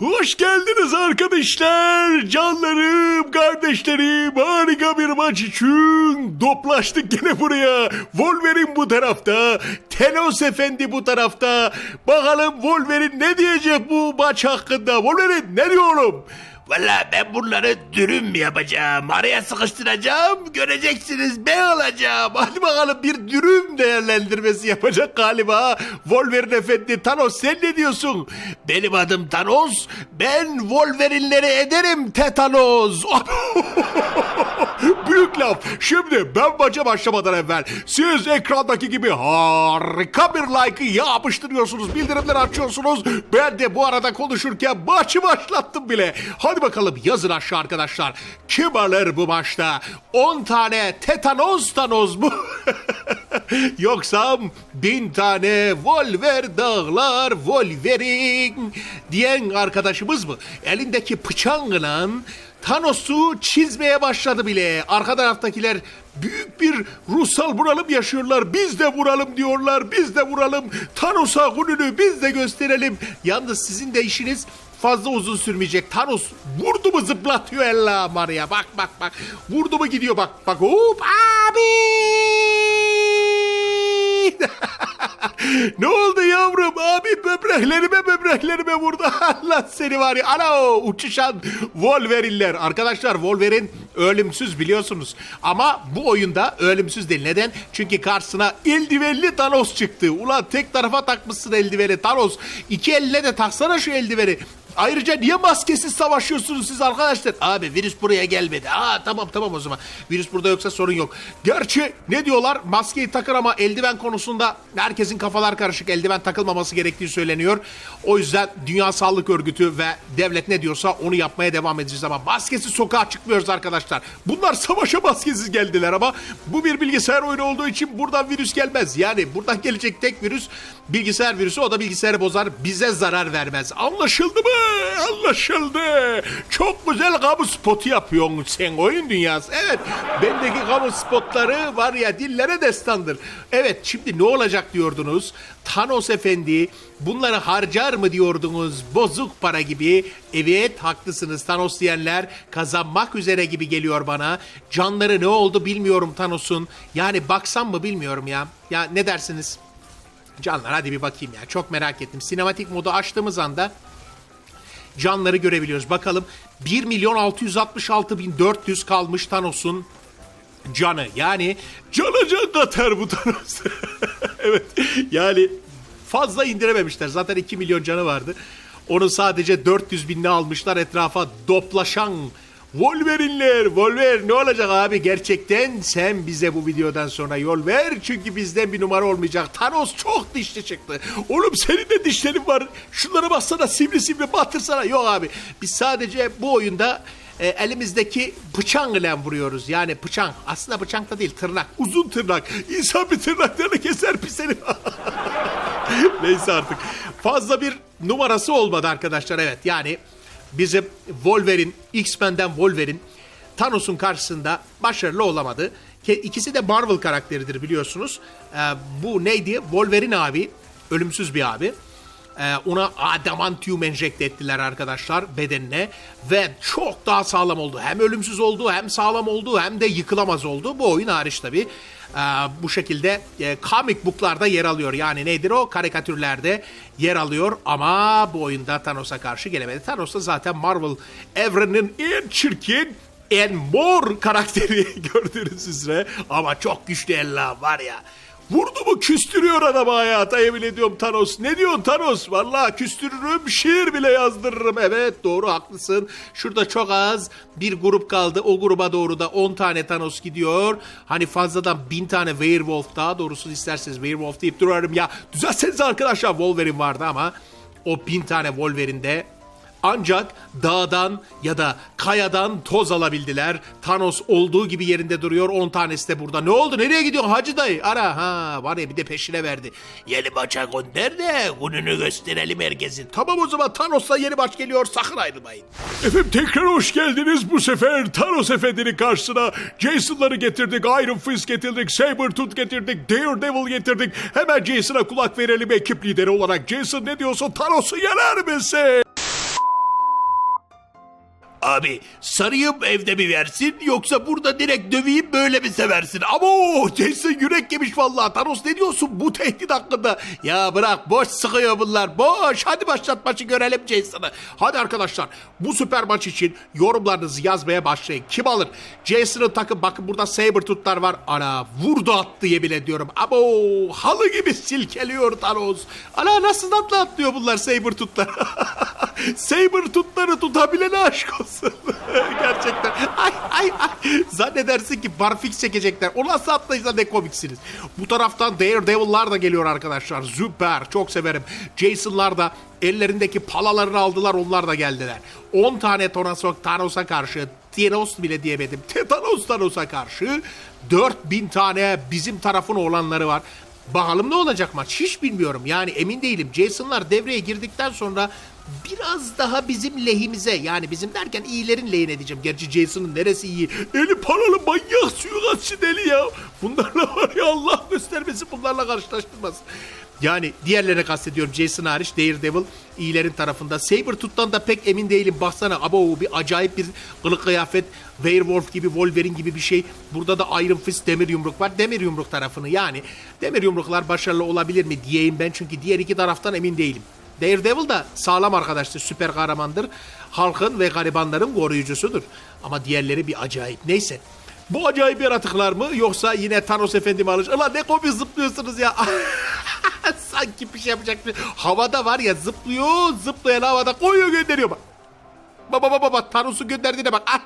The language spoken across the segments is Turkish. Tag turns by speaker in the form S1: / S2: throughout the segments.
S1: Hoş geldiniz arkadaşlar. Canlarım, kardeşlerim. Harika bir maç için toplaştık gene buraya. Wolverine bu tarafta. Tenos Efendi bu tarafta. Bakalım Wolverine ne diyecek bu maç hakkında? Wolverine ne diyor oğlum?
S2: Valla ben bunları dürüm yapacağım. Araya sıkıştıracağım. Göreceksiniz ben olacağım.
S1: Hadi bakalım bir dürüm değerlendirmesi yapacak galiba. Wolverine Efendi Thanos sen ne diyorsun?
S2: Benim adım Thanos.
S1: Ben Wolverine'leri ederim tetanos. Büyük laf. Şimdi ben maça başlamadan evvel siz ekrandaki gibi harika bir like'ı yapıştırıyorsunuz. Bildirimleri açıyorsunuz. Ben de bu arada konuşurken maçı başlattım bile. Hadi bakalım yazın aşağı arkadaşlar. Kim alır bu maçta? 10 tane tetanos thanos mu? Yoksa bin tane Volver dağlar Wolverine diyen arkadaşımız mı? Elindeki bıçağıyla Thanos'u çizmeye başladı bile. Arka taraftakiler büyük bir ruhsal bunalım yaşıyorlar. Biz de vuralım diyorlar. Biz de vuralım. Thanos'a gününü biz de gösterelim. Yalnız sizin de işiniz fazla uzun sürmeyecek. Thanos vurdu mu zıplatıyor ella Maria. Bak bak bak. Vurdu mu gidiyor bak. Bak hop abi. ne oldu yavrum? Abi böbreklerime böbreklerime vurdu. Allah seni var ya. Ana uçuşan Wolverine'ler. Arkadaşlar Wolverine ölümsüz biliyorsunuz. Ama bu oyunda ölümsüz değil. Neden? Çünkü karşısına eldivenli Thanos çıktı. Ulan tek tarafa takmışsın eldiveni Thanos. İki eline de taksana şu eldiveni. Ayrıca niye maskesiz savaşıyorsunuz siz arkadaşlar? Abi virüs buraya gelmedi. Aa tamam tamam o zaman. Virüs burada yoksa sorun yok. Gerçi ne diyorlar? Maskeyi takır ama eldiven konusunda herkesin kafalar karışık. Eldiven takılmaması gerektiği söyleniyor. O yüzden Dünya Sağlık Örgütü ve devlet ne diyorsa onu yapmaya devam edeceğiz ama maskesiz sokağa çıkmıyoruz arkadaşlar. Bunlar savaşa maskesiz geldiler ama bu bir bilgisayar oyunu olduğu için buradan virüs gelmez. Yani buradan gelecek tek virüs bilgisayar virüsü o da bilgisayarı bozar bize zarar vermez. Anlaşıldı mı? Anlaşıldı. Çok güzel kamu spotu yapıyorsun sen oyun dünyası. Evet bendeki kamu spotları var ya dillere destandır. Evet şimdi ne olacak diyordunuz? Thanos Efendi bunları harcar mı diyordunuz bozuk para gibi? Evet haklısınız Thanos diyenler kazanmak üzere gibi geliyor bana. Canları ne oldu bilmiyorum Thanos'un. Yani baksam mı bilmiyorum ya. Ya ne dersiniz? Canlar hadi bir bakayım ya. Çok merak ettim. Sinematik modu açtığımız anda canları görebiliyoruz. Bakalım 1 milyon 666 bin 400 kalmış Thanos'un canı. Yani cana can katar bu Thanos. evet yani fazla indirememişler. Zaten 2 milyon canı vardı. Onu sadece 400 binle almışlar etrafa doplaşan Wolverine'ler, Wolver ne olacak abi gerçekten sen bize bu videodan sonra yol ver çünkü bizden bir numara olmayacak. Thanos çok dişli çıktı. Oğlum senin de dişlerin var. Şunlara baksana sivri sivri batırsana. Yok abi biz sadece bu oyunda e, elimizdeki bıçak ile vuruyoruz. Yani bıçak aslında bıçak da değil tırnak. Uzun tırnak. İnsan bir tırnaklarını keser pis herif. Neyse artık. Fazla bir numarası olmadı arkadaşlar evet. Yani bizim Wolverine, X-Men'den Wolverine Thanos'un karşısında başarılı olamadı. İkisi de Marvel karakteridir biliyorsunuz. Ee, bu neydi? Wolverine abi, ölümsüz bir abi. Ee, ona adamantium enjekte ettiler arkadaşlar bedenine ve çok daha sağlam oldu. Hem ölümsüz oldu hem sağlam oldu hem de yıkılamaz oldu. Bu oyun hariç tabii. Ee, bu şekilde e, comic book'larda yer alıyor. Yani nedir o? Karikatürlerde yer alıyor ama bu oyunda Thanos'a karşı gelemedi. Thanos da zaten Marvel evreninin en çirkin en mor karakteri gördüğünüz üzere ama çok güçlü ella var ya. Vurdu mu küstürüyor adamı hayata yemin ediyorum Thanos. Ne diyorsun Thanos? Vallahi küstürürüm şiir bile yazdırırım. Evet doğru haklısın. Şurada çok az bir grup kaldı. O gruba doğru da 10 tane Thanos gidiyor. Hani fazladan 1000 tane Werewolf daha doğrusu isterseniz Werewolf deyip durarım ya. Düzelsenize arkadaşlar Wolverine vardı ama o 1000 tane Wolverine'de ancak dağdan ya da kayadan toz alabildiler. Thanos olduğu gibi yerinde duruyor. 10 tanesi de burada. Ne oldu? Nereye gidiyorsun Hacı dayı? Ara ha var ya bir de peşine verdi.
S2: Yeni maça gönder de gününü gösterelim herkesin.
S1: Tamam o zaman Thanos'la yeni maç geliyor. Sakın ayrılmayın. Efendim tekrar hoş geldiniz. Bu sefer Thanos Efendi'nin karşısına Jason'ları getirdik. Iron Fist getirdik. Sabretooth getirdik. Daredevil getirdik. Hemen Jason'a kulak verelim ekip lideri olarak. Jason ne diyorsun? Thanos'u yener misin?
S2: Abi sarıyım evde mi versin yoksa burada direkt döveyim böyle mi seversin?
S1: Abo Jason yürek yemiş vallahi. Thanos ne diyorsun bu tehdit hakkında? Ya bırak boş sıkıyor bunlar boş. Hadi başlat maçı görelim Jason'ı. Hadi arkadaşlar bu süper maç için yorumlarınızı yazmaya başlayın. Kim alır? Jason'ın takım bakın burada Sabretooth'lar var. Ana vurdu attı yemin ediyorum. Abo halı gibi silkeliyor Thanos. Ana nasıl atla atlıyor bunlar Sabretooth'lar. Sabretooth'ları tutabilene aşk olsun. Gerçekten. Ay ay ay. Zannedersin ki barfix çekecekler. O nasıl atlaysa ne komiksiniz. Bu taraftan Daredevil'lar da geliyor arkadaşlar. Süper. Çok severim. Jason'lar da ellerindeki palalarını aldılar. Onlar da geldiler. 10 tane Thanos'a karşı Thanos bile diyemedim. Thanos Thanos'a karşı 4000 tane bizim tarafın olanları var. Bakalım ne olacak maç hiç bilmiyorum. Yani emin değilim. Jason'lar devreye girdikten sonra biraz daha bizim lehimize yani bizim derken iyilerin lehine diyeceğim. Gerçi Jason'ın neresi iyi? Eli paralı manyak suikastçı deli ya. Bunlarla var ya Allah göstermesin bunlarla karşılaştırmasın. Yani diğerlerini kastediyorum Jason hariç Daredevil iyilerin tarafında. Sabretooth'tan da pek emin değilim. Baksana abo bir acayip bir kılık kıyafet. Werewolf gibi Wolverine gibi bir şey. Burada da Iron Fist demir yumruk var. Demir yumruk tarafını yani. Demir yumruklar başarılı olabilir mi diyeyim ben. Çünkü diğer iki taraftan emin değilim. Daredevil da sağlam arkadaştır. Süper kahramandır. Halkın ve garibanların koruyucusudur. Ama diğerleri bir acayip. Neyse. Bu acayip yaratıklar mı yoksa yine Thanos efendimi alır? Ulan ne komik zıplıyorsunuz ya. Sanki bir şey yapacak bir Havada var ya zıplıyor zıplayan havada koyuyor gönderiyor bak. Baba baba baba Thanos'u gönderdiğine bak.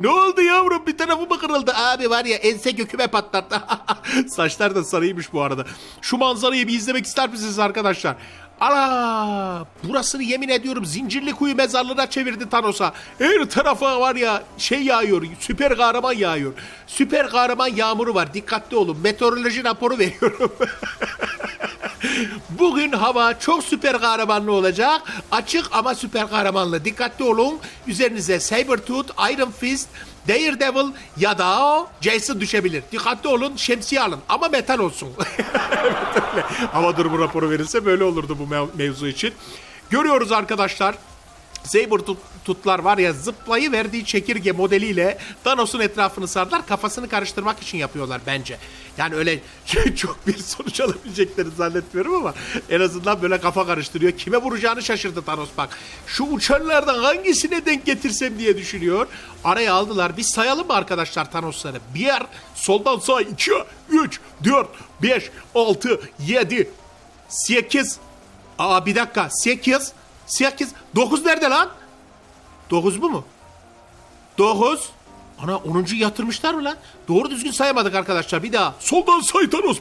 S1: ne oldu yavrum bir tarafı mı kırıldı? Abi var ya ense göküme patlattı. Saçlar da sarıymış bu arada. Şu manzarayı bir izlemek ister misiniz arkadaşlar? Ala burasını yemin ediyorum zincirli kuyu mezarlığına çevirdi Thanos'a. Her tarafa var ya şey yağıyor süper kahraman yağıyor. Süper kahraman yağmuru var dikkatli olun meteoroloji raporu veriyorum. Bugün hava çok süper kahramanlı olacak. Açık ama süper kahramanlı. Dikkatli olun. Üzerinize Sabretooth, Iron Fist, Daredevil ya da Jason düşebilir. Dikkatli olun. Şemsiye alın. Ama metal olsun. Evet, öyle. Hava durumu raporu verirse böyle olurdu bu mev- mevzu için. Görüyoruz arkadaşlar. Sabretooth'lar var ya zıplayı verdiği çekirge modeliyle Thanos'un etrafını sardılar. Kafasını karıştırmak için yapıyorlar bence. Yani öyle çok bir sonuç alabileceklerini zannetmiyorum ama en azından böyle kafa karıştırıyor. Kime vuracağını şaşırdı Thanos bak. Şu uçanlardan hangisine denk getirsem diye düşünüyor. Araya aldılar. Biz sayalım mı arkadaşlar Thanos'ları? Bir yer soldan sağ 2, 3, 4, 5, 6, 7, 8, Aa bir dakika. 8. 8. 9 nerede lan? 9 bu mu? 9. Ana 10. yatırmışlar mı lan? Doğru düzgün sayamadık arkadaşlar. Bir daha. Soldan say Thanos.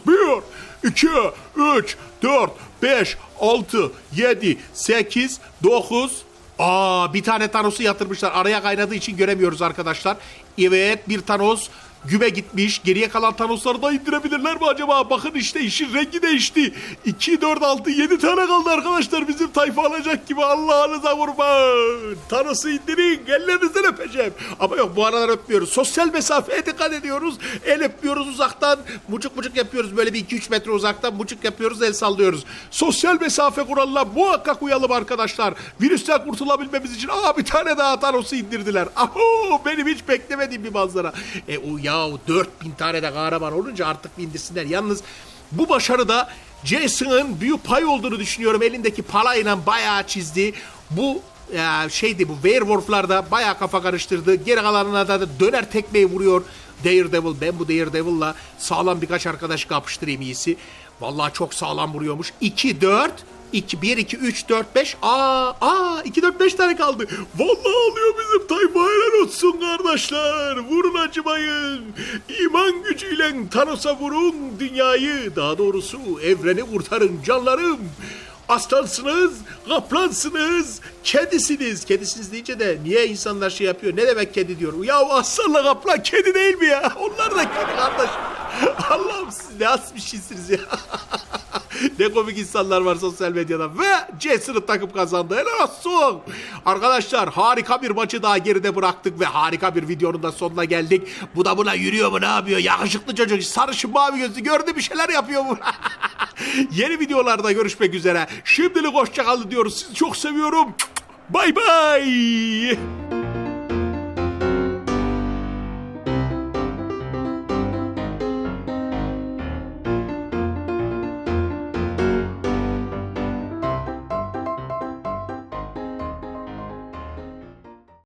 S1: 1, 2, 3, 4, 5, 6, 7, 8, 9. Aa bir tane Thanos'u yatırmışlar. Araya kaynadığı için göremiyoruz arkadaşlar. Evet bir Thanos güme gitmiş. Geriye kalan Thanos'ları da indirebilirler mi acaba? Bakın işte işin rengi değişti. 2, 4, 6, 7 tane kaldı arkadaşlar. Bizim tayfa alacak gibi Allah'ınıza kurban. Thanos'u indirin. Ellerinizden öpeceğim. Ama yok bu aralar öpmüyoruz. Sosyal mesafeye dikkat ediyoruz. El öpüyoruz uzaktan. Mucuk mucuk yapıyoruz. Böyle bir 2-3 metre uzaktan mucuk yapıyoruz. El sallıyoruz. Sosyal mesafe kuralına muhakkak uyalım arkadaşlar. Virüsten kurtulabilmemiz için aa bir tane daha Thanos'u indirdiler. Aho benim hiç beklemediğim bir manzara. E o ya 4000 tane de kahraman olunca artık bir indirsinler. Yalnız bu başarıda Jason'ın büyük pay olduğunu düşünüyorum. Elindeki palayla bayağı çizdi. Bu e, şeydi bu Werewolf'lar da bayağı kafa karıştırdı. Geri kalanına da döner tekmeyi vuruyor. Daredevil ben bu Daredevil'la sağlam birkaç arkadaş kapıştırayım iyisi. Vallahi çok sağlam vuruyormuş. 2 4 2 1 2 3 4 5 aa aa 2 4 5 tane kaldı. Vallahi alıyor bizim tayfa helal olsun kardeşler. Vurun acımayın. İman gücüyle Thanos'a vurun dünyayı. Daha doğrusu evreni kurtarın canlarım. Aslansınız, kaplansınız, kedisiniz. Kedisiniz deyince de niye insanlar şey yapıyor? Ne demek kedi diyor? Ya aslanla kaplan kedi değil mi ya? Onlar da kedi kardeşim. Allah'ım siz ne az bir şeysiniz ya. ne komik insanlar var sosyal medyada. Ve Jason'ın takım kazandı. Helal olsun. Arkadaşlar harika bir maçı daha geride bıraktık ve harika bir videonun da sonuna geldik. Bu da buna yürüyor mu ne yapıyor? Yakışıklı çocuk sarışın mavi gözlü gördü bir şeyler yapıyor bu. Yeni videolarda görüşmek üzere. Şimdilik hoşçakalın diyoruz. Sizi çok seviyorum. Bay bay.